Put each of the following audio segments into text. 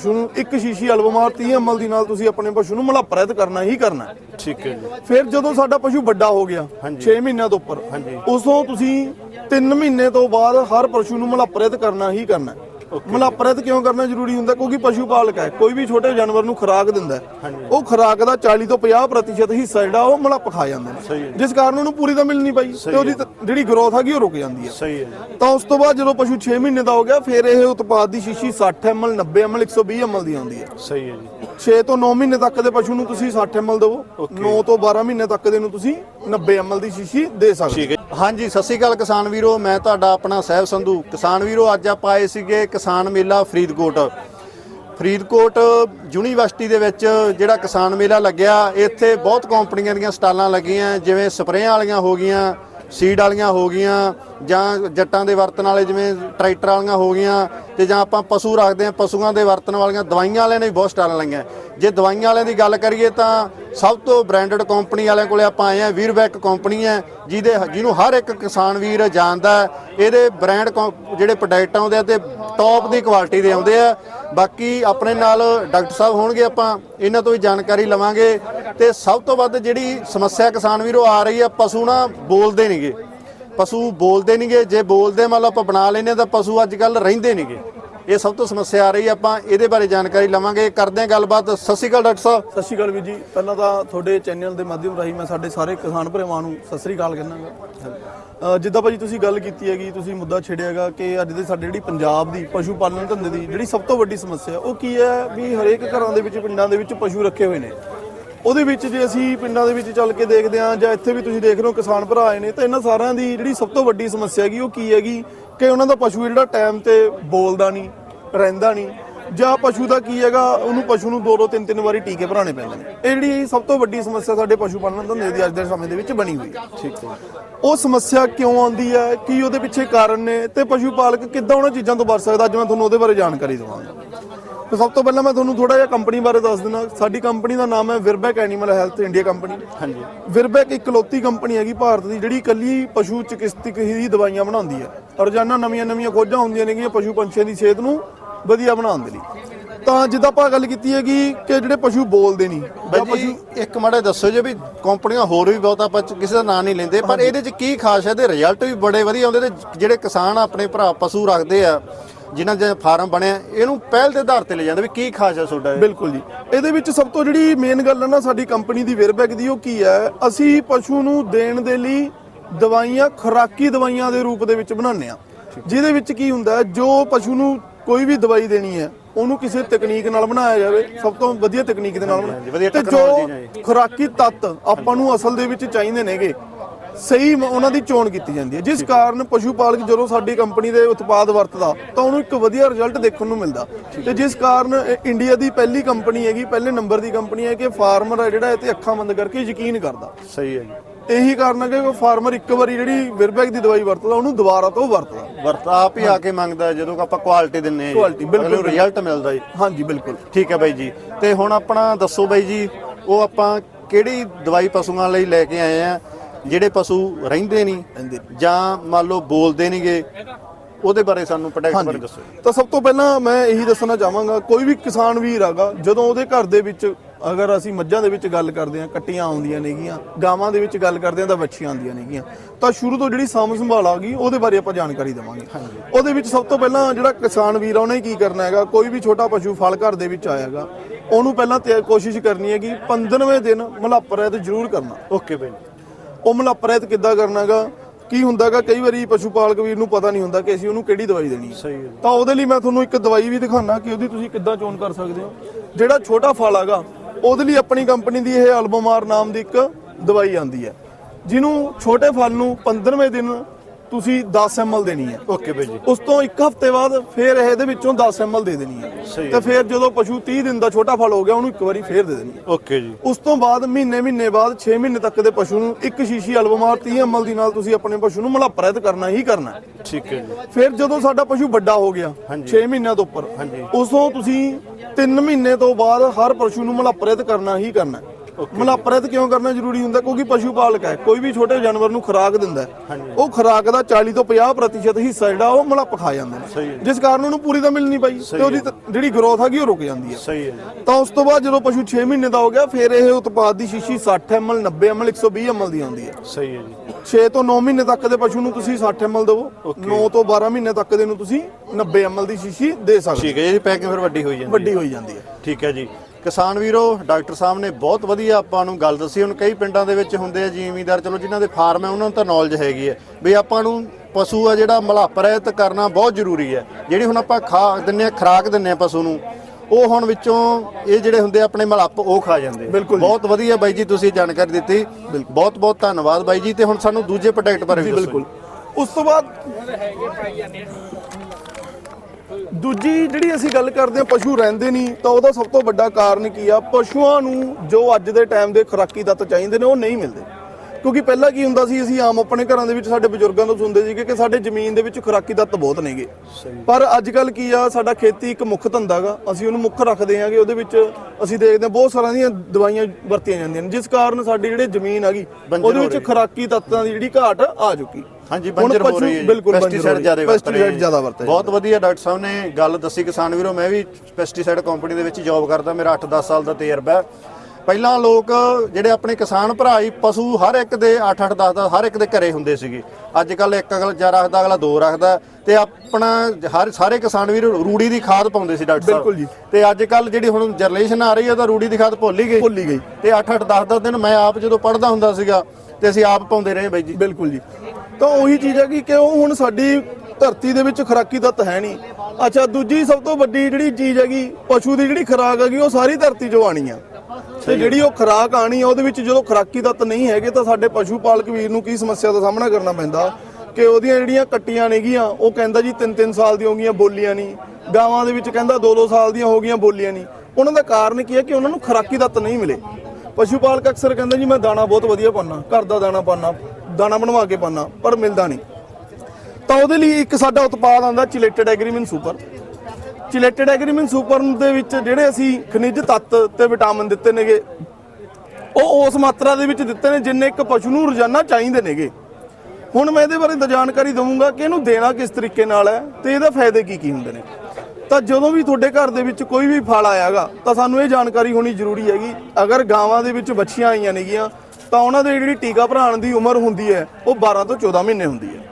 ਪਸ਼ੂ ਨੂੰ ਇੱਕ ਸ਼ੀਸ਼ੀ ਅਲਬਮਾਰ 30 ml ਦੀ ਨਾਲ ਤੁਸੀਂ ਆਪਣੇ ਪਸ਼ੂ ਨੂੰ ਮਲੱਪਰਹਿਤ ਕਰਨਾ ਹੀ ਕਰਨਾ ਹੈ। ਠੀਕ ਹੈ ਜੀ। ਫਿਰ ਜਦੋਂ ਸਾਡਾ ਪਸ਼ੂ ਵੱਡਾ ਹੋ ਗਿਆ 6 ਮਹੀਨਿਆਂ ਤੋਂ ਉੱਪਰ ਉਸੋਂ ਤੁਸੀਂ 3 ਮਹੀਨੇ ਤੋਂ ਬਾਅਦ ਹਰ ਪਸ਼ੂ ਨੂੰ ਮਲੱਪਰਹਿਤ ਕਰਨਾ ਹੀ ਕਰਨਾ ਹੈ। ਮਲੱਪਰਹਿਤ ਕਿਉਂ ਕਰਨਾ ਜ਼ਰੂਰੀ ਹੁੰਦਾ? ਕਿਉਂਕਿ ਪਸ਼ੂ ਪਾਲਕ ਹੈ। ਕੋਈ ਵੀ ਛੋਟੇ ਜਾਨਵਰ ਨੂੰ ਖੁਰਾਕ ਦਿੰਦਾ ਹੈ। ਉਹ ਖੁਰਾਕ ਦਾ 40 ਤੋਂ 50% ਹਿੱਸਾ ਜਿਹੜਾ ਉਹ ਮਲੱਪ ਖਾ ਜਾਂਦੇ ਜਿਸ ਕਾਰਨ ਉਹਨੂੰ ਪੂਰੀ ਤਾਂ ਮਿਲ ਨਹੀਂ ਪਾਈ। ਤੇ ਉਹਦੀ ਤਾਂ ਜਿਹੜੀ ਗਰੋਥ ਹੈਗੀ ਉਹ ਰੁਕ ਜਾਂਦੀ ਹੈ। ਸਹੀ ਹੈ ਤਾਂ ਉਸ ਤੋਂ ਬਾਅਦ ਜਦੋਂ ਪਸ਼ੂ 6 ਮਹੀਨੇ ਦਾ ਹੋ ਗਿਆ ਫਿਰ ਇਹ ਉਤਪਾਦ ਦੀ ਸ਼ੀਸ਼ੀ 60 ml 90 ml 120 ml ਦੀ ਆਉਂਦੀ ਹੈ। ਸਹੀ ਹੈ ਜੀ। 6 ਤੋਂ 9 ਮਹੀਨੇ ਤੱਕ ਦੇ ਪਸ਼ੂ ਨੂੰ ਤੁਸੀਂ 60 ml ਦਿਵੋ। 9 ਤੋਂ 12 ਮਹੀਨੇ ਤੱਕ ਦੇ ਨੂੰ ਤੁਸੀਂ 90 ml ਦੀ ਸ਼ੀਸ਼ੀ ਦੇ ਸਕਦੇ ਹਾਂਜੀ ਸਤਿ ਸ਼੍ਰੀ ਅਕਾਲ ਕਿਸਾਨ ਵੀਰੋ ਮੈਂ ਤੁਹਾਡਾ ਆਪਣਾ ਸਹਿਬ ਸੰਧੂ। ਕਿਸਾਨ ਵੀਰੋ ਅੱਜ ਆਪਾਂ ਆਏ ਸੀਗੇ ਕਿਸਾਨ ਮੇਲਾ ਫਰੀਦਕੋਟ। ਫਰੀਦਕੋਟ ਯੂਨੀਵਰਸਿਟੀ ਦੇ ਵਿੱਚ ਜਿਹੜਾ ਕਿਸਾਨ ਮੇਲਾ ਲੱਗਿਆ ਇੱਥੇ ਬਹੁਤ ਕੰਪਨੀਆਂ ਦੀਆਂ ਸਟਾਲਾਂ ਲੱਗੀਆਂ ਜਿਵੇਂ ਸਪਰੇਆਂ ਵਾਲੀਆਂ ਹੋ ਗਈਆਂ ਸੀਡ ਵਾਲੀਆਂ ਹੋ ਗਈਆਂ ਜਾਂ ਜੱਟਾਂ ਦੇ ਵਰਤਣ ਵਾਲੇ ਜਿਵੇਂ ਟਰੈਕਟਰ ਵਾਲੀਆਂ ਹੋ ਗਈਆਂ ਤੇ ਜਾਂ ਆਪਾਂ ਪਸ਼ੂ ਰੱਖਦੇ ਆ ਪਸ਼ੂਆਂ ਦੇ ਵਰਤਣ ਵਾਲੀਆਂ, ਦਵਾਈਆਂ ਵਾਲਿਆਂ ਨੇ ਵੀ ਬਹੁਤ ਸਟਾਲਾਂ ਲਾਈਆਂ। ਜੇ ਦਵਾਈਆਂ ਵਾਲਿਆਂ ਦੀ ਗੱਲ ਕਰੀਏ ਤਾਂ ਸਭ ਤੋਂ ਬ੍ਰਾਂਡਡ ਕੰਪਨੀ ਵਾਲਿਆਂ ਕੋਲੇ ਆਪਾਂ ਆਏ ਆ ਵੀਰਬੈਕ ਕੰਪਨੀ ਹੈ, ਜਿਹਦੇ ਜਿਹਨੂੰ ਹਰ ਇੱਕ ਕਿਸਾਨ ਵੀਰ ਜਾਣਦਾ ਇਹਦੇ ਬ੍ਰਾਂਡ ਕੌ- ਜਿਹੜੇ ਪ੍ਰੋਡਕਟ ਆਉਂਦੇ ਆ ਤੇ ਟੌਪ ਦੀ ਕੁਆਲਿਟੀ ਦੇ ਆਉਂਦੇ ਆ। ਬਾਕੀ ਆਪਣੇ ਨਾਲ ਡਾਕਟਰ ਸਾਹਿਬ ਹੋਣਗੇ ਆਪਾਂ, ਇਹਨਾਂ ਤੋਂ ਵੀ ਜਾਣਕਾਰੀ ਲਵਾਂਗੇ। ਤੇ ਸਭ ਤੋਂ ਵੱਧ ਜਿਹੜੀ ਸਮੱਸਿਆ ਕਿਸਾਨ ਵੀਰੋ ਆ ਰਹੀ ਆ ਪਸ਼ੂ ਨਾ ਬੋਲਦੇ ਨਹੀਂਗੇ ਪਸ਼ੂ ਬੋਲਦੇ ਨਹੀਂਗੇ ਜੇ ਬੋਲਦੇ ਮੰਨ ਲਓ ਆਪਾਂ ਬਣਾ ਲੈਨੇ ਤਾਂ ਪਸ਼ੂ ਅੱਜ ਕੱਲ ਰਹਿੰਦੇ ਨਹੀਂਗੇ ਇਹ ਸਭ ਤੋਂ ਸਮੱਸਿਆ ਆ ਰਹੀ ਆ। ਆਪਾਂ ਇਹਦੇ ਬਾਰੇ ਜਾਣਕਾਰੀ ਲਵਾਂਗੇ। ਕਰਦੇ ਹਾਂ ਗੱਲਬਾਤ। ਸਤਿ ਸ਼੍ਰੀ ਅਕਾਲ ਡਾਕਟਰ ਸਾਹਿਬ। ਸਤਿ ਸ਼੍ਰੀ ਅਕਾਲ ਵੀਰ ਜੀ। ਪਹਿਲਾਂ ਤਾਂ ਤੁਹਾਡੇ ਚੈਨਲ ਦੇ ਮਾਧਿਅਮ ਰਾਹੀਂ ਮੈਂ ਸਾਡੇ ਸਾਰੇ ਕਿਸਾਨ ਭਰਾਵਾਂ ਨੂੰ ਸਤਿ ਸ਼੍ਰੀ ਅਕਾਲ ਕਹਿੰਦਾਗਾ ਜਿੱਦਾਂ ਭਾਜੀ ਤੁਸੀਂ ਗੱਲ ਕੀਤੀ ਹੈਗੀ ਤੁਸੀਂ ਮੁੱਦਾ ਛੇੜਿਆਗਾ ਕਿ ਅੱਜ ਦੇ ਸਾਡੇ ਜਿਹੜੀ ਪੰਜਾਬ ਦੀ ਪਸ਼ੂ ਪਾਲਣ ਧੰਦੇ ਦੀ ਜਿਹੜੀ ਸਭ ਤੋਂ ਵੱਡੀ ਸਮੱਸਿਆ ਉਹ ਕੀ ਹੈ ਵੀ ਹਰੇਕ ਘਰਾਂ ਦੇ ਵਿੱਚ ਪਿੰਡਾਂ ਦੇ ਵਿੱਚ ਪਸ਼ੂ ਰੱਖੇ ਹੋਏ ਨੇ। ਉਹਦੇ ਵਿੱਚ ਜੇ ਅਸੀਂ ਪਿੰਡਾਂ ਦੇ ਵਿੱਚ ਚੱਲ ਕੇ ਦੇਖਦੇ ਹਾਂ ਜਾਂ ਇੱਥੇ ਵੀ ਤੁਸੀਂ ਦੇਖ ਰਹੇ ਹੋ ਕਿਸਾਨ ਭਰਾ ਆਏ ਨੇ ਤਾਂ ਇਹਨਾਂ ਸਾਰਿਆਂ ਦੀ ਜਿਹੜੀ ਸਭ ਤੋਂ ਵੱਡੀ ਸਮੱਸਿਆ ਹੈਗੀ ਉਹ ਕੀ ਹੈਗੀ ਕਿ ਉਹਨਾਂ ਦਾ ਪਸ਼ੂ ਜਿਹੜਾ ਟਾਈਮ ਤੇ ਬੋਲਦਾ ਨਹੀਂ ਰਹਿੰਦਾ ਨਹੀਂ ਜਾਂ ਪਸ਼ੂ ਦਾ ਕੀ ਹੈਗਾ ਉਹਨੂੰ ਪਸ਼ੂ ਨੂੰ ਦੋ ਦੋ ਤਿੰਨ ਤਿੰਨ ਵਾਰੀ ਟੀਕੇ ਭਰਾਣੇ ਪੈਂਦੇ ਨੇ। ਇਹ ਜਿਹੜੀ ਸਭ ਤੋਂ ਵੱਡੀ ਸਮੱਸਿਆ ਸਾਡੇ ਪਸ਼ੂ ਪਾਲਣ ਧੰਦੇ ਦੀ ਅੱਜ ਦੇ ਸਮੇਂ ਦੇ ਵਿੱਚ ਬਣੀ ਹੋਈ ਹੈ। ਠੀਕ ਹੈ ਉਹ ਸਮੱਸਿਆ ਕਿਉਂ ਆਉਂਦੀ ਹੈ ਕੀ ਉਹਦੇ ਪਿੱਛੇ ਕਾਰਨ ਨੇ ਤੇ ਪਸ਼ੂ ਪਾਲਕ ਕਿੱਦਾਂ ਉਹਨਾਂ ਚੀਜ਼ਾਂ ਤੋਂ ਬਚ ਸਕਦਾ ਅੱਜ ਮੈਂ ਤੁਹਾਨੂੰ ਉਹਦੇ ਬਾਰੇ ਜਾਣਕਾਰੀ ਦਵਾਂਗਾ। ਤੇ ਸਭ ਤੋਂ ਪਹਿਲਾਂ ਮੈਂ ਤੁਹਾਨੂੰ ਥੋੜਾ ਜਿਹਾ ਕੰਪਨੀ ਬਾਰੇ ਦੱਸ ਦਿੰਦਾ। ਸਾਡੀ ਕੰਪਨੀ ਦਾ ਨਾਮ ਹੈ Virbac animal health India company ਹਾਂਜੀ। ਵਿਰਬੈਕ ਇਕਲੌਤੀ ਕੰਪਨੀ ਹੈਗੀ ਭਾਰਤ ਦੀ ਜਿਹੜੀ ਇਕੱਲੀ ਪਸ਼ੂ ਚਿਕਿਤਸਕ ਹੀ ਦਵਾਈਆਂ ਬਣਾਉਂਦੀ ਹੈ। ਰੋਜ਼ਾਨਾ ਨਵੀਆਂ ਨਵੀਆਂ ਖੋਜਾਂ ਹੁੰਦੀਆਂ ਨੇਗੀਆਂ ਪਸ਼ੂ ਪੰਛੀਆਂ ਦੀ ਸਿਹਤ ਨੂੰ ਵਧੀਆ ਬਣਾਉਣ ਦੇ ਲਈ। ਤਾਂ ਜਿੱਦਾਂ ਆਪਾਂ ਗੱਲ ਕੀਤੀ ਹੈਗੀ ਕਿ ਜਿਹੜੇ ਪਸ਼ੂ ਬੋਲਦੇ ਨਹੀਂ ਜਾਂ ਬਾਈ ਜੀ ਇੱਕ ਮਾੜਾ ਦੱਸੋ ਜੇ ਵੀ ਕੰਪਨੀਆਂ ਹੋਰ ਵੀ ਬਹੁਤ ਆਪਾਂ ਚ- ਕਿਸੇ ਦਾ ਨਾਂ ਨਹੀਂ ਲੈਂਦੇ ਪਰ ਇਹਦੇ ਚ ਕੀ ਖਾਸ ਹੈ? ਇਹਦੇ ਰਿਜ਼ਲਟ ਵੀ ਬੜੇ ਵਧੀਆ ਆਉਂਦੇ ਤੇ ਜਿਹੜੇ ਕਿਸਾਨ ਆਪਣੇ ਭਰਾ ਪਸ਼ੂ ਰੱਖਦੇ ਆ ਜਿਨ੍ਹਾਂ ਦੇ ਫਾਰਮ ਬਣਿਆ ਇਹਨੂੰ ਪਹਿਲ ਦੇ ਆਧਾਰ ਤੇ ਲੈ ਜਾਂਦੇ ਵੀ ਕੀ ਖਾਸ ਹੈ ਤੁਹਾਡਾ ਇਹ? ਬਿਲਕੁਲ ਜੀ। ਇਹਦੇ ਵਿੱਚ ਸਭ ਤੋਂ ਜਿਹੜੀ ਮੇਨ ਗੱਲ ਹੈ ਨਾ ਸਾਡੀ ਕੰਪਨੀ ਦੀ ਵੇਰਬੈਕ ਦੀ ਉਹ ਕੀ ਹੈ? ਅਸੀਂ ਪਸ਼ੂ ਨੂੰ ਦੇਣ ਦੇ ਲਈ ਦਵਾਈਆਂ ਖੁਰਾਕੀ ਦਵਾਈਆਂ ਦੇ ਰੂਪ ਦੇ ਵਿੱਚ ਬਣਾਉਂਦੇ ਆ ਜਿਹਦੇ ਵਿੱਚ ਕੀ ਹੁੰਦਾ ਹੈ ਜੋ ਪਸ਼ੂ ਨੂੰ ਕੋਈ ਵੀ ਦਵਾਈ ਦੇਣੀ ਹੈ ਉਹਨੂੰ ਕਿਸੇ ਤਕਨੀਕ ਨਾਲ ਬਣਾਇਆ ਜਾਵੇ ਸਭ ਤੋਂ ਵਧੀਆ ਤਕਨੀਕ ਦੇ ਨਾਲ ਹਾਂਜੀ, ਵਧੀਆ ਬਣਾਇਆ ਤੇ technology ਨਾਲ ਜੋ ਖੁਰਾਕੀ ਤੱਤ ਆਪਾਂ ਨੂੰ ਅਸਲ ਦੇ ਵਿੱਚ ਚਾਹੀਦੇ ਨੇਗੇ ਸਹੀ ਉਹਨਾਂ ਦੀ ਚੋਣ ਕੀਤੀ ਜਾਂਦੀ ਹੈ। ਜਿਸ ਕਾਰਨ ਪਸ਼ੂ ਪਾਲਕ ਜਦੋਂ ਸਾਡੀ ਕੰਪਨੀ ਦੇ ਉਤਪਾਦ ਵਰਤਦਾ ਤਾਂ ਉਹਨੂੰ ਇੱਕ ਵਧੀਆ ਰਿਜ਼ਲਟ ਦੇਖਣ ਨੂੰ ਮਿਲਦਾ। ਤੇ ਜਿਸ ਕਾਰਨ ਇਹ ਇੰਡੀਆ ਦੀ ਪਹਿਲੀ ਕੰਪਨੀ ਹੈਗੀ ਪਹਿਲੇ ਨੰਬਰ ਦੀ ਕੰਪਨੀ ਹੈ ਕਿ ਫਾਰਮਰ ਹੈ ਜਿਹੜਾ ਇਹ ਤੇ ਅੱਖਾਂ ਬੰਦ ਕਰਕੇ ਯਕੀਨ ਕਰਦਾ। ਸਹੀ ਹੈ ਜੀ। ਇਹੀ ਕਾਰਨ ਹੈ ਕਿ ਫਾਰਮਰ ਇੱਕ ਵਾਰੀ ਜਿਹੜੀ ਵਿਰਬੈਕ ਦੀ ਦਵਾਈ ਵਰਤਦਾ ਉਹਨੂੰ ਦੁਬਾਰਾ ਤੋਂ ਵਰਤਦਾ। ਵਰਤ ਆਪ ਹੀ ਆ ਕੇ ਮੰਗਦਾ ਜਦੋਂ ਆਪਾਂ ਕੁਆਲਿਟੀ ਦਿੰਨੇ ਆ Quality, ਬਿਲਕੁਲ। ਰਿਜ਼ਲਟ ਮਿਲਦਾ ਜੀ। ਹਾਂਜੀ ਬਿਲਕੁਲ। ਠੀਕ ਹੈ ਬਾਈ ਜੀ। ਤੇ ਹੁਣ ਆਪਣਾ ਦੱਸੋ ਬਾਈ ਜੀ ਉਹ ਆਪਾਂ ਕਿਹੜੀ ਦਵਾਈ ਪਸ਼ੂਆਂ ਲਈ ਲੈ ਕੇ ਆਏ ਆ? ਜਿਹੜੇ ਪਸ਼ੂ ਰਹਿੰਦੇ ਨਹੀਂ ਜਾਂ ਮੰਨ ਲਓ ਬੋਲਦੇ ਨਹੀਂਗੇ ਉਹਦੇ ਬਾਰੇ ਸਾਨੂੰ ਪ੍ਰੋਡਕਟ ਬਾਰੇ ਦੱਸੋ। ਤਾਂ ਸਭ ਤੋਂ ਪਹਿਲਾਂ ਮੈਂ ਇਹੀ ਦੱਸਣਾ ਚਾਹਾਂਗਾ ਕੋਈ ਵੀ ਕਿਸਾਨ ਵੀਰ ਹੈਗਾ ਜਦੋਂ ਉਹਦੇ ਘਰ ਦੇ ਵਿੱਚ ਅਗਰ ਅਸੀਂ ਮੱਝਾਂ ਦੇ ਵਿੱਚ ਗੱਲ ਕਰਦੇ ਹਾਂ ਕੱਟੀਆਂ ਆਉਂਦੀਆਂ ਨੇਗੀਆਂ ਗਾਵਾਂ ਦੇ ਵਿੱਚ ਗੱਲ ਕਰਦੇ ਹਾਂ ਤਾਂ ਵੱਛੀਆਂ ਆਉਂਦੀਆਂ ਨੇਗੀਆਂ। ਤਾਂ ਸ਼ੁਰੂ ਤੋਂ ਜਿਹੜੀ ਸਾਂਭ ਸੰਭਾਲ ਆ ਗਈ ਉਹਦੇ ਬਾਰੇ ਆਪਾਂ ਜਾਣਕਾਰੀ ਦੇਵਾਂਗੇ। ਉਹਦੇ ਵਿੱਚ ਸਭ ਤੋਂ ਪਹਿਲਾਂ ਜਿਹੜਾ ਕਿਸਾਨ ਵੀਰ ਆ ਉਹਨੇ ਕੀ ਕਰਨਾ ਹੈਗਾ ਕੋਈ ਵੀ ਛੋਟਾ ਪਸ਼ੂ ਫਲ ਘਰ ਦੇ ਵਿੱਚ ਆਏਗਾ ਉਹਨੂੰ ਪਹਿਲਾਂ ਤੇ ਕੋਸ਼ਿਸ਼ ਕਰਨੀ ਹੈ ਕਿ 15ਵੇਂ ਦਿਨ ਮਲੱਪਰੈਤ ਜ਼ਰੂਰ ਕਰਨਾ। ਓਕੇ ਬਾਈ। ਉਹ ਮਲੱਪਰੈਤ ਕਿੱਦਾਂ ਕਰਨਾਗਾ? ਕੀ ਹੁੰਦਾਗਾ? ਕਈ ਵਾਰੀ ਪਸ਼ੂ ਪਾਲਕ ਵੀਰ ਨੂੰ ਪਤਾ ਨਹੀਂ ਹੁੰਦਾ ਕਿ ਅਸੀਂ ਉਹਨੂੰ ਕਿਹੜੀ ਦਵਾਈ ਦੇਣੀ ਹੈ। ਸਹੀ ਹੈ। ਤਾਂ ਉਹਦੇ ਲਈ ਮੈਂ ਤੁਹਾਨੂੰ ਇੱਕ ਦਵਾਈ ਵੀ ਦਿਖਾਣਾ ਕਿ ਉਹਦੀ ਤੁਸੀਂ ਕਿੱਦਾਂ ਚੋਣ ਕਰ ਸਕਦੇ ਹੋ। ਜਿਹੜਾ ਛੋਟਾ ਫਲ ਹੈਗਾ ਉਹਦੇ ਲਈ ਆਪਣੀ ਕੰਪਨੀ ਦੀ ਇਹ ਅਲਬੋਮਾਰ ਨਾਮ ਦੀ ਇੱਕ ਦਵਾਈ ਆਂਦੀ ਹੈ। ਜਿਹਨੂੰ ਛੋਟੇ ਫਲ ਨੂੰ 15ਵੇਂ ਦਿਨ ਤੁਸੀਂ 10 ml ਦੇਣੀ ਹੈ। ਓਕੇ ਬਾਈ ਜੀ। ਉਸ ਤੋਂ ਇੱਕ ਹਫ਼ਤੇ ਬਾਅਦ ਫਿਰ ਇਹਦੇ ਵਿੱਚੋਂ 10 ml ਦੇ ਦੇਣੀ ਹੈ। ਸਹੀ ਤੇ ਫਿਰ ਜਦੋਂ ਪਸ਼ੂ 30 ਦਿਨ ਦਾ ਛੋਟਾ ਫਲ ਹੋ ਗਿਆ ਉਹਨੂੰ ਇੱਕ ਵਾਰੀ ਫੇਰ ਦੇ ਦੇਣੀ ਹੈ। ਓਕੇ ਜੀ। ਉਸ ਤੋਂ ਬਾਅਦ ਮਹੀਨੇ ਮਹੀਨੇ ਬਾਅਦ 6 ਮਹੀਨੇ ਤੱਕ ਦੇ ਪਸ਼ੂ ਨੂੰ ਇੱਕ ਸ਼ੀਸ਼ੀ ਅਲਬਮਾਰ 30 ml ਦੀ ਨਾਲ ਤੁਸੀਂ ਆਪਣੇ ਪਸ਼ੂ ਨੂੰ ਮਲੱਪਰਹਿਤ ਕਰਨਾ ਹੀ ਕਰਨਾ ਹੈ। ਠੀਕ ਹੈ ਜੀ। ਫਿਰ ਜਦੋਂ ਸਾਡਾ ਪਸ਼ੂ ਵੱਡਾ ਹੋ ਗਿਆ 6 ਮਹੀਨਿਆਂ ਤੋਂ ਉੱਪਰ ਉਸੋਂ ਤੁਸੀਂ 3 ਮਹੀਨੇ ਤੋਂ ਬਾਅਦ ਹਰ ਪਸ਼ੂ ਨੂੰ ਮਲੱਪਰਹਿਤ ਕਰਨਾ ਹੀ ਕਰਨਾ ਹੈ। ਮਲਾਪਰਤ ਕਿਉਂ ਕਰਨਾ ਜ਼ਰੂਰੀ ਹੁੰਦਾ? ਕਿਉਂਕਿ ਪਸ਼ੂ ਪਾਲਕ ਹੈ ਕੋਈ ਵੀ ਛੋਟੇ ਜਾਨਵਰ ਨੂੰ ਖੁਰਾਕ ਦਿੰਦਾ ਉਹ ਖੁਰਾਕ ਦਾ 40 ਤੋਂ 50% ਹਿੱਸਾ ਜਿਹੜਾ ਉਹ ਮਲੱਪ ਖਾ ਜਾਂਦੇ। ਜਿਸ ਕਾਰਨ ਉਹਨੂੰ ਪੂਰੀ ਤਾਂ ਮਿਲ ਨਹੀਂ ਪਾਈ ਤੇ ਉਹਦੀ ਜਿਹੜੀ ਗਰੋਥ ਹੈਗੀ ਉਹ ਰੁਕ ਜਾਂਦੀ ਹੈ। ਸਹੀ ਹੈ ਜੀ। ਤਾਂ ਉਸ ਤੋਂ ਬਾਅਦ ਜਦੋਂ ਪਸ਼ੂ 6 ਮਹੀਨੇ ਦਾ ਹੋ ਗਿਆ ਫਿਰ ਇਹ ਉਤਪਾਦ ਦੀ ਸ਼ੀਸ਼ੀ 60 ml 90 ml 120 ml ਦੀ ਆਉਂਦੀ ਹੈ। ਸਹੀ ਹੈ ਜੀ। 6 ਤੋਂ 9 ਮਹੀਨੇ ਤੱਕ ਦੇ ਪਸ਼ੂ ਨੂੰ ਤੁਸੀਂ 60 ml ਦਿਵੋ। 9 ਤੋਂ 12 ਮਹੀਨੇ ਤੱਕ ਦੇ ਨੂੰ ਤੁਸੀਂ 90 ml ਦੀ ਸ਼ੀਸ਼ੀ ਦੇ ਸਕਦੇ ਠੀਕ ਹੈ ਜੀ, ਪੈਕਿੰਗ ਫਿਰ ਵੱਡੀ ਹੋਈ ਜਾਂਦੀ ਹੋ। ਵੱਡੀ ਹੋਈ ਜਾਂਦੀ ਹੈ। ਠੀਕ ਹੈ ਜੀ। ਕਿਸਾਨ ਵੀਰੋ ਡਾਕਟਰ ਸਾਹਿਬ ਨੇ ਬਹੁਤ ਵਧੀਆ ਆਪਾਂ ਨੂੰ ਗੱਲ ਦੱਸੀ। ਹੁਣ ਕਈ ਪਿੰਡਾਂ ਦੇ ਵਿੱਚ ਹੁੰਦੇ ਆ ਜ਼ਿਮੀਂਦਾਰ ਚਲੋ ਜਿਨ੍ਹਾਂ ਦੇ ਫਾਰਮ ਹੈ ਉਹਨਾਂ ਨੂੰ ਤਾਂ ਨੌਲੇਜ ਹੈਗੀ ਹੈ। ਵੀ ਆਪਾਂ ਨੂੰ ਪਸ਼ੂ ਆ ਜਿਹੜਾ ਮਲੱਪ ਰਹਿਤ ਕਰਨਾ ਬਹੁਤ ਜ਼ਰੂਰੀ ਹੈ। ਜਿਹੜੀ ਹੁਣ ਆਪਾਂ ਖਾ ਦਿੰਨੇ ਆ ਖਰਾਕ ਦਿੰਨੇ ਆ ਪਸ਼ੂ ਨੂੰ ਉਹ ਹੁਣ ਵਿੱਚੋਂ ਇਹ ਜਿਹੜੇ ਹੁੰਦੇ ਆਪਣੇ ਮਲੱਪ ਉਹ ਖਾ ਜਾਂਦੇ। ਬਹੁਤ ਵਧੀਆ ਬਾਈ ਜੀ ਤੁਸੀਂ ਜਾਣਕਾਰੀ ਦਿੱਤੀ। ਬਹੁਤ ਬਹੁਤ ਧੰਨਵਾਦ ਬਾਈ ਜੀ ਤੇ ਹੁਣ ਸਾਨੂੰ ਦੂਜੇ ਪ੍ਰੋਡਕਟ ਬਾਰੇ ਵੀ ਬਿਲਕੁਲ। ਉਸ ਤੋਂ ਬਾਅਦ ਦੂਜੀ ਜਿਹੜੀ ਅਸੀਂ ਗੱਲ ਕਰਦੇ ਹਾਂ ਪਸ਼ੂ ਰਹਿੰਦੇ ਨਹੀਂ ਤਾਂ ਉਹਦਾ ਸਭ ਤੋਂ ਵੱਡਾ ਕਾਰਨ ਕੀ ਆ? ਪਸ਼ੂਆਂ ਨੂੰ ਜੋ ਅੱਜ ਦੇ ਟਾਈਮ ਦੇ ਖੁਰਾਕੀ ਤੱਤ ਚਾਹੀਦੇ ਨੇ ਉਹ ਨਹੀਂ ਮਿਲਦੇ। ਕਿਉਂਕਿ ਪਹਿਲਾਂ ਕੀ ਹੁੰਦਾ ਸੀ ਅਸੀਂ ਆਮ ਆਪਣੇ ਘਰਾਂ ਦੇ ਵਿੱਚ ਸਾਡੇ ਬਜ਼ੁਰਗਾਂ ਤੋਂ ਸੁਣਦੇ ਸੀਗੇ ਕਿ ਸਾਡੇ ਜ਼ਮੀਨ ਦੇ ਵਿੱਚ ਖੁਰਾਕੀ ਤੱਤ ਬਹੁਤ ਨੇਗੇ। ਪਰ ਅੱਜ ਕੱਲ ਕੀ ਆ ਸਾਡਾ ਖੇਤੀ ਇੱਕ ਮੁੱਖ ਧੰਦਾਗਾ ਅਸੀਂ ਉਹਨੂੰ ਮੁੱਖ ਰੱਖਦੇ ਆਂਗੇ ਉਹਦੇ ਵਿੱਚ ਅਸੀਂ ਦੇਖਦੇ ਹਾਂ ਬਹੁਤ ਸਾਰੀਆਂ ਦੀਆਂ ਦਵਾਈਆਂ ਵਰਤੀਆਂ ਜਾਂਦੀਆਂ ਨੇ। ਜਿਸ ਕਾਰਨ ਸਾਡੀ ਜਿਹੜੇ ਜ਼ਮੀਨ ਹੈਗੀ ਉਹਦੇ ਹੋ ਵਿੱਚ। ਖੁਰਾਕੀ ਤੱਤਾਂ ਦੀ ਜਿਹੜੀ ਘਾਟ ਆ ਚੁੱਕੀ। ਹਾਂਜੀ ਬੰਜਰ ਹੋ ਰਹੀ ਹੈ ਜੀ। ਬਿਲਕੁਲ ਪੈਸਟੀਸਾਈਡ। ਜ਼ਿਆਦਾ ਵਰਤ ਰਹੇ ਪੈਸਟੀਸਾਈਡ ਜ਼ਿਆਦਾ ਵਰਤੇ ਬਹੁਤ ਵਧੀਆ ਡਾਕਟਰ ਸਾਹਿਬ ਨੇ ਗੱਲ ਦੱਸੀ ਕਿਸਾਨ ਵੀਰੋ ਮੈਂ ਵੀ ਪੈਸਟੀਸਾਈਡ ਕੰਪਨੀ ਦੇ ਵਿੱਚ ਜੌਬ ਕਰਦਾ ਮੇਰਾ 8-10 ਸਾਲ ਦਾ ਤਜਰਬਾ ਹੈ ਪਹਿਲਾਂ ਲੋਕ ਜਿਹੜੇ ਆਪਣੇ ਕਿਸਾਨ ਭਰਾ ਹੀ ਪਸ਼ੂ ਹਰ ਇੱਕ ਦੇ 8-8 10-10 ਹਰ ਇੱਕ ਦੇ ਘਰੇ ਹੁੰਦੇ ਸੀਗੇ ਅੱਜ ਕੱਲ ਇੱਕ ਅਗਲਾ ਚਾਰ ਰੱਖਦਾ ਅਗਲਾ ਦੋ ਰੱਖਦਾ ਤੇ ਆਪਣਾ ਹਰ ਸਾਰੇ ਕਿਸਾਨ ਵੀਰ ਰੂੜੀ ਦੀ ਖਾਦ ਪਾਉਂਦੇ ਸੀ ਡਾਕਟਰ ਸਾਹਿਬ ਬਿਲਕੁਲ ਜੀ। ਤੇ ਅੱਜ ਕੱਲ ਜਿਹੜੀ ਹੁਣ ਜਨਰੇਸ਼ਨ ਆ ਰਹੀ ਹੈ ਤਾਂ ਰੂੜੀ ਦੀ ਖਾਦ ਭੁੱਲ ਹੀ ਗਈ ਭੁੱਲ ਹੀ ਗਈ। ਤੇ 8-8 10-10 ਦਿਨ ਮੈਂ ਆਪ ਜਦੋਂ ਪੜਦਾ ਹੁੰਦਾ ਸੀਗਾ ਤੇ ਅਸੀਂ ਆਪ ਪਾਉਂਦੇ ਰਹੇ ਬਾਈ ਜੀ ਬਿਲਕੁਲ ਜੀ ਤਾਂ ਉਹੀ ਚੀਜ਼ ਹੈ ਕਿ ਉਹ ਹੁਣ ਸਾਡੀ ਧਰਤੀ ਦੇ ਵਿੱਚ ਖੁਰਾਕੀ ਤੱਤ ਹੈ ਨਹੀਂ। ਅੱਛਾ, ਦੂਜੀ ਸਭ ਤੋਂ ਵੱਡੀ ਜਿਹੜੀ ਚੀਜ਼ ਹੈਗੀ, ਪਸ਼ੂ ਦੀ ਜਿਹੜੀ ਖੁਰਾਕ ਹੈਗੀ, ਉਹ ਸਾਰੀ ਧਰਤੀ 'ਚੋਂ ਆਣੀ ਆ। ਤੇ ਜਿਹੜੀ ਉਹ ਖੁਰਾਕ ਆਣੀ ਆ, ਉਹਦੇ ਵਿੱਚ ਜਦੋਂ ਖੁਰਾਕੀ ਤੱਤ ਨਹੀਂ ਹੈਗੇ, ਤਾਂ ਸਾਡੇ ਪਸ਼ੂ ਪਾਲਕ ਵੀਰ ਨੂੰ ਕੀ ਸਮੱਸਿਆ ਦਾ ਸਾਹਮਣਾ ਕਰਨਾ ਪੈਂਦਾ? ਕਿ ਉਹਦੀਆਂ ਜਿਹੜੀਆਂ ਕੱਟੀਆਂ ਨੇਗੀਆਂ, ਉਹ ਕਹਿੰਦਾ ਜੀ 3-3 ਸਾਲ ਦੀਆਂ ਹੋ ਗਈਆਂ, ਬੋਲੀਆਂ ਨਹੀਂ। ਗਾਵਾਂ ਦੇ ਵਿੱਚ ਕਹਿੰਦਾ 2-2 ਸਾਲ ਦੀਆਂ ਹੋ ਗਈਆਂ, ਬੋਲੀਆਂ ਨਹੀਂ। ਉਹਨਾਂ ਦਾ ਕਾਰਨ ਕੀ ਹੈ ਕਿ ਉਹਨਾਂ ਨੂੰ ਖੁਰਾਕੀ ਤੱਤ ਨਹੀਂ ਮਿਲੇ। ਪਸ਼ੂ ਪਾਲਕ ਅਕਸਰ ਕਹਿੰਦਾ ਜੀ, ਮੈਂ ਦਾਣਾ ਬਹੁਤ ਵਧੀਆ ਪਾਉਣਾ ਘਰ ਦਾ ਦਾਣਾ ਪਾਉਣਾ ਦਾਣਾ ਬਣਵਾ ਕੇ ਪਾਉਣਾ ਪਰ ਮਿਲਦਾ ਨਹੀਂ। ਤਾਂ ਉਹਦੇ ਲਈ ਇੱਕ ਸਾਡਾ ਉਤਪਾਦ ਆਉਂਦਾ ਚਿਲੇਟਡ ਐਗਰੀਮਿਨ ਸੁਪਰ। ਚਿਲੇਟਡ ਐਗਰੀਮਿਨ ਸੁਪਰ ਦੇ ਵਿੱਚ ਜਿਹੜੇ ਅਸੀਂ ਖਣਿਜ ਤੱਤ ਤੇ ਵਿਟਾਮਿਨ ਦਿੱਤੇ ਨੇਗੇ, ਉਹ ਉਸ ਮਾਤਰਾ ਦੇ ਵਿੱਚ ਦਿੱਤੇ ਨੇ ਜਿੰਨੇ ਇੱਕ ਪਸ਼ੂ ਨੂੰ ਰੋਜ਼ਾਨਾ ਚਾਹੀਦੇ ਨੇਗੇ। ਹੁਣ ਮੈਂ ਇਹਦੇ ਬਾਰੇ ਜਾਣਕਾਰੀ ਦਵਾਂਗਾ ਕਿ ਇਹਨੂੰ ਦੇਣਾ ਕਿਸ ਤਰੀਕੇ ਨਾਲ ਹੈ ਤੇ ਇਹਦੇ ਫਾਇਦੇ ਕੀ ਕੀ ਹੁੰਦੇ ਨੇ। ਤਾਂ ਜਦੋਂ ਵੀ ਤੁਹਾਡੇ ਘਰ ਦੇ ਵਿੱਚ ਕੋਈ ਵੀ ਫਲ ਆਇਆਗਾ ਤਾਂ ਸਾਨੂੰ ਇਹ ਜਾਣਕਾਰੀ ਹੋਣੀ ਜ਼ਰੂਰੀ ਹੈਗੀ। ਅਗਰ ਗਾਵਾਂ ਦੇ ਵਿੱਚ ਬੱਚੀਆਂ ਆਈਆਂ ਨੇਗੀਆਂ ਤਾਂ ਉਹਨਾਂ ਦੇ ਜਿਹੜੀ ਟੀਕਾ ਭਰਾਉਣ ਦੀ ਉਮਰ ਹੁੰਦੀ ਹੈ ਉਹ 12 ਤੋਂ 14 ਮਹੀਨੇ ਹੁੰਦੀ ਹੈ।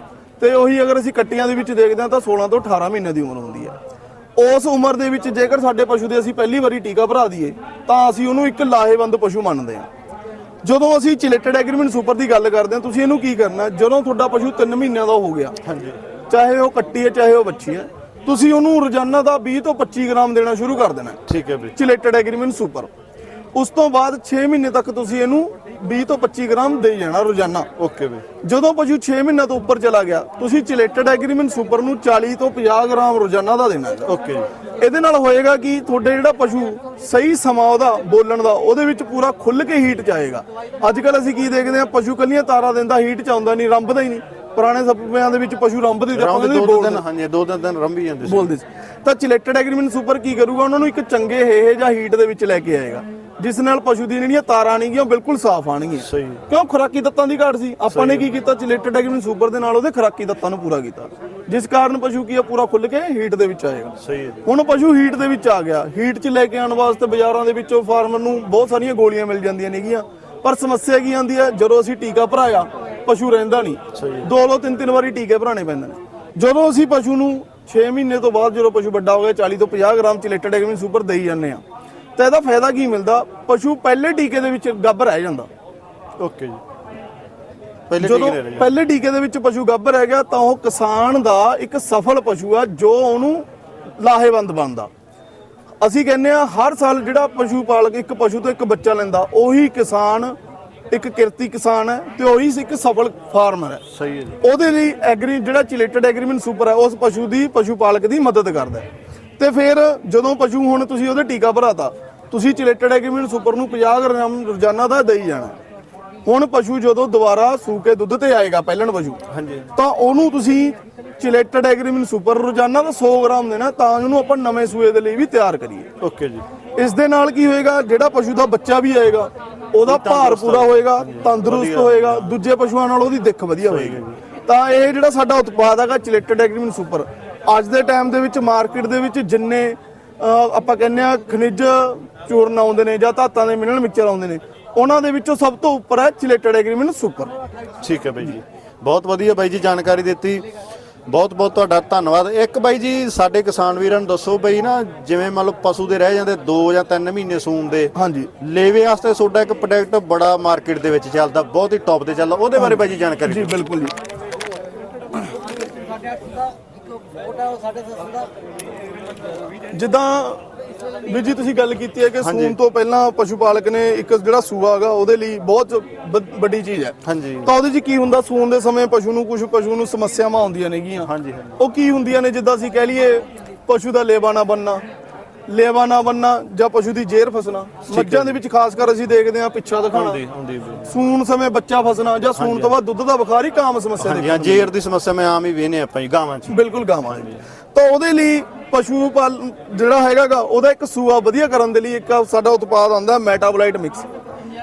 ਤੇ ਉਹੀ ਅਗਰ ਅਸੀਂ ਕੱਟੀਆਂ ਦੇ ਵਿੱਚ ਦੇਖਦੇ ਹਾਂ ਤਾਂ 16 ਤੋਂ 18 ਮਹੀਨੇ ਦੀ ਉਮਰ ਹੁੰਦੀ ਹੈ। ਉਸ ਉਮਰ ਦੇ ਵਿੱਚ ਜੇਕਰ ਸਾਡੇ ਪਸ਼ੂ ਦੇ ਅਸੀਂ ਪਹਿਲੀ ਵਾਰੀ ਟੀਕਾ ਭਰਾ ਦਈਏ ਤਾਂ ਅਸੀਂ ਉਹਨੂੰ ਇੱਕ ਲਾਹੇਵੰਦ ਪਸ਼ੂ ਮੰਨਦੇ ਹਾਂ। ਜਦੋਂ ਅਸੀਂ ਚਿਲੇਟਡ ਐਗਰੀਮੈਂਟ ਸੁਪਰ ਦੀ ਗੱਲ ਕਰਦੇ ਹਾਂ ਤੁਸੀਂ ਇਹਨੂੰ ਕੀ ਕਰਨਾ ਜਦੋਂ ਤੁਹਾਡਾ ਪਸ਼ੂ 3 ਮਹੀਨਿਆਂ ਦਾ ਹੋ ਗਿਆ ਹਾਂਜੀ। ਚਾਹੇ ਉਹ ਕੱਟੀ ਹੈ ਚਾਹੇ ਉਹ ਬੱਚੀ ਹੈ ਤੁਸੀਂ ਉਹਨੂੰ ਰੋਜ਼ਾਨਾ ਦਾ 20 ਤੋਂ 25 ਗ੍ਰਾਮ ਦੇਣਾ ਸ਼ੁਰੂ ਕਰ ਦੇਣਾ। ਠੀਕ ਹੈ ਬਈ ਚਿਲੇਟਡ ਐਗਰੀਮੈਂਟ ਸੁਪਰ। ਉਸ ਤੋਂ ਬਾਅਦ 6 ਮਹੀਨੇ ਤੱਕ ਤੁਸੀਂ ਇਹਨੂੰ 20 ਤੋਂ 25 ਗ੍ਰਾਮ ਦੇਈ ਜਾਣਾ ਰੋਜ਼ਾਨਾ। ਓਕੇ ਬਈ ਜਦੋਂ ਪਸ਼ੂ 6 ਮਹੀਨਿਆਂ ਤੋਂ ਉੱਪਰ ਚਲਾ ਗਿਆ ਤੁਸੀਂ ਚਿਲੇਟਡ ਐਗਰੀਮੈਂਟ ਸੁਪਰ ਨੂੰ 40 ਤੋਂ 50 ਗ੍ਰਾਮ ਰੋਜ਼ਾਨਾ ਦਾ ਦੇਣਾ ਹੈ ਓਕੇ ਜੀ। ਇਹਦੇ ਨਾਲ ਹੋਏਗਾ ਕਿ ਤੁਹਾਡੇ ਜਿਹੜਾ ਪਸ਼ੂ ਸਹੀ ਸਮਾਂ ਉਹਦਾ ਬੋਲਣ ਦਾ ਉਹਦੇ ਵਿੱਚ ਪੂਰਾ ਖੁੱਲ ਕੇ ਹੀਟ ਚ ਆਏਗਾ। ਅੱਜ ਕੱਲ ਅਸੀਂ ਕੀ ਦੇਖਦੇ ਹਾਂ ਪਸ਼ੂ ਕੱਲੀਆਂ ਤਾਰਾਂ ਦਿੰਦਾ ਹੀਟ ਚ ਆਉਂਦਾ ਨਹੀਂ ਰੰਭਦਾ ਹੀ ਨਹੀਂ। ਪੁਰਾਣੇ ਸਮਿਆਂ ਦੇ ਵਿੱਚ ਪਸ਼ੂ ਰੰਭਦੇ ਤੇ ਆਪਾਂ ਕਹਿੰਦੇ ਦੋ। ਦਿਨ ਹਾਂਜੀ ਦੋ ਦਿਨ ਦਿਨ ਰੰਭੀ ਜਾਂਦੇ ਸੀ। ਬੋਲਦੇ ਸੀ। ਤਾਂ ਚਿਲੇਟਡ ਐਗਰੀਮੈਂਟ ਸੁਪਰ ਕੀ ਕਰੂਗਾ? ਉਹਨਾਂ ਨੂੰ ਇੱਕ ਚੰਗੇ ਹੇਹੇ ਜਾਂ ਹੀਟ ਦੇ ਵਿੱਚ ਲੈ ਕੇ ਆਏਗਾ। ਜਿਸ ਨਾਲ ਪਸ਼ੂ ਦੀਆਂ ਜਿਹੜੀਆਂ ਤਾਰਾਂ ਨੇਗੀਆਂ ਬਿਲਕੁਲ ਸਾਫ਼ ਆਣਗੀਆਂ ਸਹੀ। ਕਿਉਂ? ਖੁਰਾਕੀ ਤੱਤਾਂ ਦੀ ਘਾਟ ਸੀ। ਆਪਾਂ ਨੇ ਕੀ ਕੀਤਾ? ਚਿਲੇਟਡ ਐਗਰੀਮੈਂਟ ਸੁਪਰ ਦੇ ਨਾਲ ਉਹਦੇ ਖੁਰਾਕੀ ਤੱਤਾਂ ਨੂੰ ਪੂਰਾ ਕੀਤਾ। ਜਿਸ ਕਾਰਨ ਪਸ਼ੂ ਕੀ ਆ? ਪੂਰਾ ਖੁੱਲ ਕੇ ਹੀਟ ਦੇ ਵਿੱਚ ਆਏਗਾ। ਸਹੀ ਹੈ ਹੁਣ ਪਸ਼ੂ ਹੀਟ ਦੇ ਵਿੱਚ ਆ ਗਿਆ। ਹੀਟ 'ਚ ਲੈ ਕੇ ਆਉਣ ਵਾਸਤੇ ਬਾਜ਼ਾਰਾਂ ਦੇ ਵਿੱਚੋਂ ਫਾਰਮਰ ਨੂੰ ਬਹੁਤ ਸਾਰੀਆਂ ਗੋਲੀਆਂ ਮਿਲ ਜਾਂਦੀਆਂ ਨੇਗੀਆਂ। ਪਰ ਸਮੱਸਿਆ ਕੀ ਆਉਂਦੀ ਹੈ? ਜਦੋਂ ਅਸੀਂ ਟੀਕਾ ਭਰਾਇਆ ਪਸ਼ੂ ਰਹਿੰਦਾ ਨਹੀਂ। ਦੋ ਦੋ ਤਿੰਨ ਤਿੰਨ ਵਾਰੀ ਟੀਕੇ ਭਰਾਣੇ ਪੈਂਦੇ ਨੇ। ਜਦੋਂ ਅਸੀਂ ਪਸ਼ੂ ਨੂੰ 6 ਮਹੀਨੇ ਤੋਂ ਬਾਅਦ ਜਦੋਂ ਪਸ਼ੂ ਵੱਡਾ ਹੋ ਗਿਆ 40 ਤੋਂ 50 ਗ੍ਰਾਮ ਚਿਲੇਟਡ ਐਗਰੀਨ ਸੁਪਰ ਦੇਈ ਜਾਂਦੇ ਆ ਤਾਂ ਇਹਦਾ ਫਾਇਦਾ ਕੀ ਮਿਲਦਾ? ਪਸ਼ੂ ਪਹਿਲੇ ਟੀਕੇ ਦੇ ਵਿੱਚ ਗੱਭ ਰਹਿ ਜਾਂਦਾ। ਓਕੇ ਜੀ। ਪਹਿਲੇ ਜਦੋਂ ਲੈ ਪਹਿਲੇ ਟੀਕੇ ਦੇ ਵਿੱਚ ਪਸ਼ੂ ਗੱਭ ਰਹਿ ਗਿਆ ਤਾਂ ਉਹ ਕਿਸਾਨ ਦਾ ਇੱਕ ਸਫਲ ਪਸ਼ੂ ਆ ਜੋ ਉਹਨੂੰ ਲਾਹੇਵੰਦ ਬਣਦਾ। ਅਸੀਂ ਕਹਿੰਦੇ ਆ ਹਰ ਸਾਲ ਜਿਹੜਾ ਪਸ਼ੂ ਪਾਲਕ ਇੱਕ ਪਸ਼ੂ ਤੋਂ ਇੱਕ ਬੱਚਾ ਲੈਂਦਾ ਉਹੀ ਕਿਸਾਨ ਇੱਕ ਕਿਰਤੀ ਕਿਸਾਨ ਹੈ ਤੇ ਉਹੀ ਇੱਕ ਸਫਲ ਫਾਰਮਰ ਹੈ। ਸਹੀ ਹੈ ਜੀ। ਉਹਦੇ ਲਈ ਐਗਰੀ ਜਿਹੜਾ ਚਿਲੇਟਡ ਐਗਰੀਮੈਂਟ ਸੁਪਰ ਹੈ ਉਸ ਪਸ਼ੂ ਦੀ ਪਸ਼ੂ ਪਾਲਕ ਦੀ ਮਦਦ ਕਰਦਾ ਹੈ। ਤੇ ਫਿਰ ਜਦੋਂ ਪਸ਼ੂ ਹੁਣ ਤੁਸੀਂ ਉਹਦੇ ਟੀਕਾ ਭਰਾਤਾ ਤੁਸੀਂ ਚਿਲੇਟਡ ਐਗਰੀਮੈਂਟ ਸੁਪਰ ਨੂੰ 50 ਗ੍ਰਾਮ ਰੋਜ਼ਾਨਾ ਦਾ ਦੇਈ ਜਾਣਾ ਹੁਣ ਪਸ਼ੂ ਜਦੋਂ ਦੁਬਾਰਾ ਸੂ ਕੇ ਦੁੱਧ ਤੇ ਆਏਗਾ ਪਹਿਲਣ ਪਸ਼ੂ ਹਾਂਜੀ। ਤਾਂ ਉਹਨੂੰ ਤੁਸੀਂ ਚਿਲੇਟਡ ਐਗਰੀਮੈਂਟ ਸੁਪਰ ਰੋਜ਼ਾਨਾ ਦਾ 100 ਗ੍ਰਾਮ ਦੇਣਾ ਤਾਂ ਉਹਨੂੰ ਆਪਾਂ ਨਵੇਂ ਸੂਏ ਦੇ ਲਈ ਵੀ ਤਿਆਰ ਕਰੀਏ। ਓਕੇ ਜੀ। ਇਸ ਦੇ ਨਾਲ ਕੀ ਹੋਏਗਾ ਜਿਹੜਾ ਪਸ਼ੂ ਦਾ ਬੱਚਾ ਵੀ ਆਏਗਾ ਉਹਦਾ ਭਾਰ ਪੂਰਾ ਹੋਏਗਾ ਤੰਦਰੁਸਤ ਹੋਏਗਾ ਦੂਜੇ ਪਸ਼ੂਆਂ ਨਾਲ ਉਹਦੀ ਦਿੱਖ ਵਧੀਆ ਹੋਏਗੀ। ਤਾਂ ਇਹ ਜਿਹੜਾ ਸਾਡਾ ਉਤਪਾਦ ਹੈਗਾ ਚਿਲੇਟਡ ਐਗਰੀਮੈਂਟ ਸੁਪਰ ਅੱਜ ਦੇ ਟਾਈਮ ਦੇ ਵਿੱਚ ਮਾਰਕੀਟ ਦੇ ਵਿੱਚ ਜਿੰਨੇ ਆਪਾਂ ਕਹਿੰਦੇ ਆ ਖਣਿਜ ਚੂਰਨ ਆਉਂਦੇ ਨੇ ਜਾਂ ਧਾਤਾਂ ਦੇ ਮਿਨਰਲ ਮਿਕਸਚਰ ਆਉਂਦੇ ਨੇ ਉਹਨਾਂ ਦੇ ਵਿੱਚੋਂ ਸਭ ਤੋਂ ਉੱਪਰ ਹੈ ਚਿਲੇਟਡ ਐਗਰੀਮੈਂਟ ਸੁਪਰ। ਠੀਕ ਹੈ ਬਾਈ ਜੀ। ਬਹੁਤ ਵਧੀਆ ਬਾਈ ਜੀ ਜਾਣਕਾਰੀ ਦਿੱਤੀ। ਬਹੁਤ ਬਹੁਤ ਤੁਹਾਡਾ ਧੰਨਵਾਦ। ਇੱਕ ਬਾਈ ਜੀ ਸਾਡੇ ਕਿਸਾਨ ਵੀਰਾਂ ਨੂੰ ਦੱਸੋ ਬਈ ਨਾ ਜਿਵੇਂ ਮੰਨ ਲਓ ਪਸ਼ੂ ਦੇ ਰਹਿ ਜਾਂਦੇ 2 ਜਾਂ 3 ਮਹੀਨੇ ਸੂਣ ਦੇ। ਹਾਂਜੀ। ਲੇਵੇ ਵਾਸਤੇ ਤੁਹਾਡਾ ਇੱਕ ਪ੍ਰੋਡਕਟ ਬੜਾ ਮਾਰਕੀਟ ਦੇ ਵਿੱਚ ਚੱਲਦਾ ਬਹੁਤ ਹੀ ਟੌਪ ਤੇ ਚੱਲਦਾ। ਉਹਦੇ ਬਾਰੇ ਬਾਈ ਜੀ ਜਾਣਕਾਰੀ ਜੀ ਬਿਲਕੁਲ ਜੀ। ਜਿੱਦਾਂ ਵੀ ਜੀ ਤੁਸੀਂ ਗੱਲ ਕੀਤੀ ਹੈ ਕਿ ਸੂਣ ਤੋਂ ਪਹਿਲਾਂ ਪਸ਼ੂ ਪਾਲਕ ਨੇ ਇੱਕ ਜਿਹੜਾ ਸੂਆ ਹੈਗਾ ਉਹਦੇ ਲਈ ਬਹੁਤ ਵੱਡੀ ਚੀਜ਼ ਹੈ। ਹਾਂਜੀ। ਤਾਂ ਉਹਦੇ 'ਚ ਕੀ ਹੁੰਦਾ? ਸੂਣ ਦੇ ਸਮੇਂ ਪਸ਼ੂ ਨੂੰ ਕੁਝ ਪਸ਼ੂ ਨੂੰ ਸਮੱਸਿਆਵਾਂ ਆਉਂਦੀਆਂ ਨੇਗੀਆਂ। ਹਾਂਜੀ ਹਾਂਜੀ। ਉਹ ਕੀ ਹੁੰਦੀਆਂ ਨੇ? ਜਿੱਦਾਂ ਅਸੀਂ ਕਹਿ ਲਈਏ ਪਸ਼ੂ ਦਾ ਲੇਵਾ ਨਾ ਬੰਨਾ ਲੇਵਾ ਨਾ ਬੰਨਾ ਜਾਂ ਪਸ਼ੂ ਦੀ ਜੇਰ ਫਸਣਾ। ਮੱਝਾਂ ਦੇ ਵਿੱਚ ਖਾਸ ਕਰ ਅਸੀਂ ਦੇਖਦੇ ਹਾਂ ਪਿੱਛਾ ਦਿਖਾਣਾ। ਸੂਣ ਸਮੇਂ ਬੱਚਾ ਫਸਣਾ ਜਾਂ ਸੂਣ ਤੋਂ ਬਾਅਦ ਦੁੱਧ ਦਾ ਬੁਖਾਰ ਹੀ ਕਾਮ ਸਮੱਸਿਆ ਦੇ ਹਾਂ ਜੇਰ ਦੀ ਸਮੱਸਿਆ ਮੈਂ ਆਮ ਹੀ ਵੇਨੇ ਆਪਾਂ ਜੀ ਗਾਵਾਂ 'ਚ। ਬਿਲਕੁਲ ਗਾਵਾਂ ਜੀ ਤਾਂ ਉਹਦੇ ਲਈ ਪਸ਼ੂ ਪਾਲ ਜਿਹੜਾ ਹੈਗਾਗਾ ਉਹਦਾ ਇੱਕ ਸੂਆ ਵਧੀਆ ਕਰਨ ਦੇ ਲਈ ਇੱਕ ਸਾਡਾ ਉਤਪਾਦ ਆਉਂਦਾ ਮੈਟਾਬੋਲਾਈਟ ਮਿਕਸ।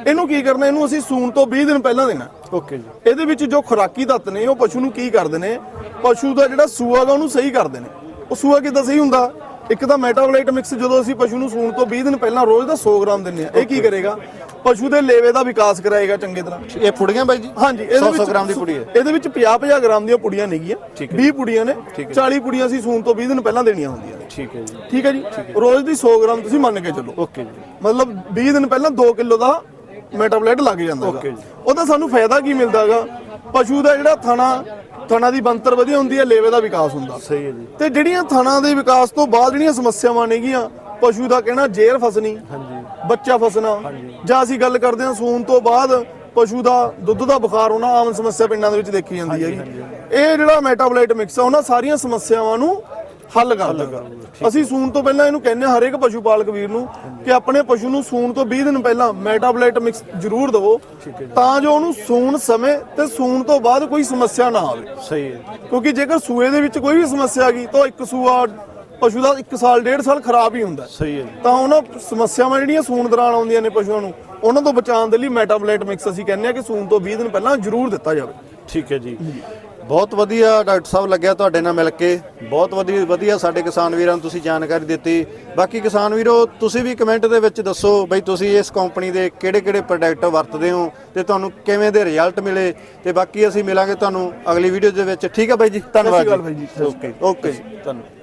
ਇਹਨੂੰ ਕੀ ਕਰਨਾ ਇਹਨੂੰ ਅਸੀਂ ਸੂਣ ਤੋਂ 20 ਦਿਨ ਪਹਿਲਾਂ ਦੇਣਾ। ਓਕੇ ਜੀ। ਇਹਦੇ ਵਿੱਚ ਜੋ ਖੁਰਾਕੀ ਤੱਤ ਨੇ ਉਹ ਪਸ਼ੂ ਨੂੰ ਕੀ ਕਰਦੇ ਨੇ? ਪਸ਼ੂ ਦਾ ਜਿਹੜਾ ਸੂਆ ਗਾ ਉਹਨੂੰ ਸਹੀ ਕਰਦੇ ਨੇ। ਉਹ ਸੂਆ ਕਿੱਦਾਂ ਸਹੀ ਹੁੰਦਾ? ਇੱਕ ਤਾਂ ਮੈਟਾਬੋਲਾਈਟ ਮਿਕਸ ਜਦੋਂ ਅਸੀਂ ਪਸ਼ੂ ਨੂੰ ਸੂਣ ਤੋਂ 20 ਦਿਨ ਪਹਿਲਾਂ ਰੋਜ਼ ਦਾ 100 ਗ੍ਰਾਮ ਦਿੰਨੇ ਆ ਇਹ ਕੀ ਕਰੇਗਾ? ਪਸ਼ੂ ਦੇ ਲੇਵੇ ਦਾ ਵਿਕਾਸ ਕਰਾਏਗਾ ਚੰਗੇ ਤਰ੍ਹਾਂ। ਇਹ ਫੁੜੀਆਂ ਬਾਈ ਜੀ? ਹਾਂਜੀ 100 100 ਗ੍ਰਾਮ ਦੀ ਪੁੜੀ ਹੈ। ਇਹਦੇ ਵਿੱਚ 50 50 ਗ੍ਰਾਮ ਦੀਆਂ ਪੁੜੀਆਂ ਨੇਗੀਆਂ। 20 ਪੁੜੀਆਂ ਨੇ 40 ਪੁੜੀਆਂ ਅਸੀਂ ਸੂਣ ਤੋਂ 20 ਦਿਨ ਪਹਿਲਾਂ ਦੇਣੀਆਂ ਹੁੰਦੀਆਂ ਨੇ। ਠੀਕ ਹੈ ਜੀ। ਠੀਕ ਹੈ ਜੀ? ਰੋਜ਼ ਦੀ 100 ਗ੍ਰਾਮ ਤੁਸੀਂ ਮੰਨ ਕੇ ਚੱਲੋ। ਓਕੇ ਜੀ। ਮਤਲਬ 20 ਦਿਨ ਪਹਿਲਾਂ 2 ਕਿਲੋ ਦਾ ਮੈਟਾਬੋਲਾਈਟ ਲੱਗ ਜਾਂਦਾ ਹੈਗਾ ਜੀ। ਉਹਦਾ ਸਾਨੂੰ ਫਾਇਦਾ ਕੀ ਮਿਲਦਾਗਾ ਪਸ਼ੂ ਦਾ ਜਿਹੜਾ ਥਣਾ ਥਣਾ ਦੀ ਬੰਤਰ ਵਧੀਆ ਹੁੰਦੀ ਹੈ ਲੇਵੇ ਦਾ ਵਿਕਾਸ ਹੁੰਦਾ। ਸਹੀ ਹੈ ਜੀ। ਤੇ ਜਿਹੜੀਆਂ ਥਣਾ ਦੇ ਵਿਕਾਸ ਤੋਂ ਬਾਅਦ ਜਿਹੜੀਆਂ ਸਮੱਸਿਆਵਾਂ ਨੇਗੀਆਂ ਪਸ਼ੂ ਦਾ ਕਹਿਣਾ ਜੇਰ ਫਸਣੀ ਹਾਂਜੀ। ਬੱਚਾ ਫਸਣਾ। ਜਾਂ ਅਸੀਂ ਗੱਲ ਕਰਦੇ ਹਾਂ ਸੂਣ ਤੋਂ ਬਾਅਦ ਪਸ਼ੂ ਦਾ ਦੁੱਧ ਦਾ ਬੁਖਾਰ ਹੋਣਾ ਆਮ ਸਮੱਸਿਆ ਪਿੰਡਾਂ ਦੇ ਵਿੱਚ ਦੇਖੀ ਜਾਂਦੀ ਹੈਗੀ। ਇਹ ਜਿਹੜਾ ਮੈਟਾਬੋਲਾਈਟ ਮਿਕਸ ਆ ਉਹਨਾਂ ਸਾਰੀਆਂ ਸਮੱਸਿਆਵਾਂ ਨੂੰ ਹੱਲ ਕਰਦਾ ਅਸੀਂ ਸੂਣ ਤੋਂ ਪਹਿਲਾਂ ਇਹਨੂੰ ਕਹਿੰਦੇ ਹਾਂ ਹਰੇਕ ਪਸ਼ੂ ਪਾਲਕ ਵੀਰ ਨੂੰ ਕਿ ਆਪਣੇ ਪਸ਼ੂ ਨੂੰ ਸੂਣ ਤੋਂ 20 ਦਿਨ ਪਹਿਲਾਂ ਮੈਟਾਬੋਲਾਈਟ ਮਿਕਸ ਜ਼ਰੂਰ ਦਿਵੋ ਤਾਂ ਜੋ ਉਹਨੂੰ ਸੂਣ ਸਮੇਂ ਤੇ ਸੂਣ ਤੋਂ ਬਾਅਦ ਕੋਈ ਸਮੱਸਿਆ ਨਾ ਆਵੇ। ਸਹੀ ਹੈ। ਕਿਉਂਕਿ ਜੇਕਰ ਸੂਏ ਦੇ ਵਿੱਚ ਕੋਈ ਵੀ ਸਮੱਸਿਆ ਆ ਗਈ ਤਾਂ ਇੱਕ ਸੂਆ ਪਸ਼ੂ ਦਾ 1 ਸਾਲ ਡੇਢ ਸਾਲ ਖਰਾਬ ਹੀ ਹੁੰਦਾ। ਸਹੀ ਹੈ ਤਾਂ ਉਹਨਾਂ ਸਮੱਸਿਆਵਾਂ ਜਿਹੜੀਆਂ ਸੂਣ ਦੌਰਾਨ ਆਉਂਦੀਆਂ ਨੇ ਪਸ਼ੂਆਂ ਨੂੰ ਉਹਨਾਂ ਤੋਂ ਬਚਾਉਣ ਦੇ ਲਈ ਮੈਟਾਬੋਲਾਈਟ ਮਿਕਸ ਅਸੀਂ ਕਹਿੰਦੇ ਆ ਕਿ ਸੂਣ ਤੋਂ 20 ਦਿਨ ਪਹਿਲਾਂ ਜ਼ਰੂਰ ਦਿੱਤਾ ਜਾਵੇ। ਠੀਕ ਹੈ ਜੀ। ਬਹੁਤ ਵਧੀਆ ਡਾਕਟਰ ਸਾਹਿਬ ਲੱਗਿਆ ਤੁਹਾਡੇ ਨਾਲ ਮਿਲ ਕੇ। ਬਹੁਤ ਵਧੀਆ ਵਧੀਆ ਸਾਡੇ ਕਿਸਾਨ ਵੀਰਾਂ ਨੂੰ ਤੁਸੀਂ ਜਾਣਕਾਰੀ ਦਿੱਤੀ। ਬਾਕੀ ਕਿਸਾਨ ਵੀਰੋ ਤੁਸੀਂ ਵੀ ਕਮੈਂਟ ਦੇ ਵਿੱਚ ਦੱਸੋ ਬਈ ਤੁਸੀਂ ਇਸ ਕੰਪਨੀ ਦੇ ਕਿਹੜੇ-ਕਿਹੜੇ ਪ੍ਰੋਡਕਟ ਵਰਤਦੇ ਹੋ ਤੇ ਤੁਹਾਨੂੰ ਕਿਵੇਂ ਦੇ ਰਿਜ਼ਲਟ ਮਿਲੇ ਤੇ ਬਾਕੀ ਅਸੀਂ ਮਿਲਾਂਗੇ ਤੁਹਾਨੂੰ ਅਗਲੀ ਵੀਡੀਓ ਦੇ ਵਿੱਚ। ਠੀਕ ਹੈ ਬਾਈ ਜੀ ਧੰਨਵਾਦ। ਓਕੇ ਓਕੇ ਧੰਨਵਾਦ।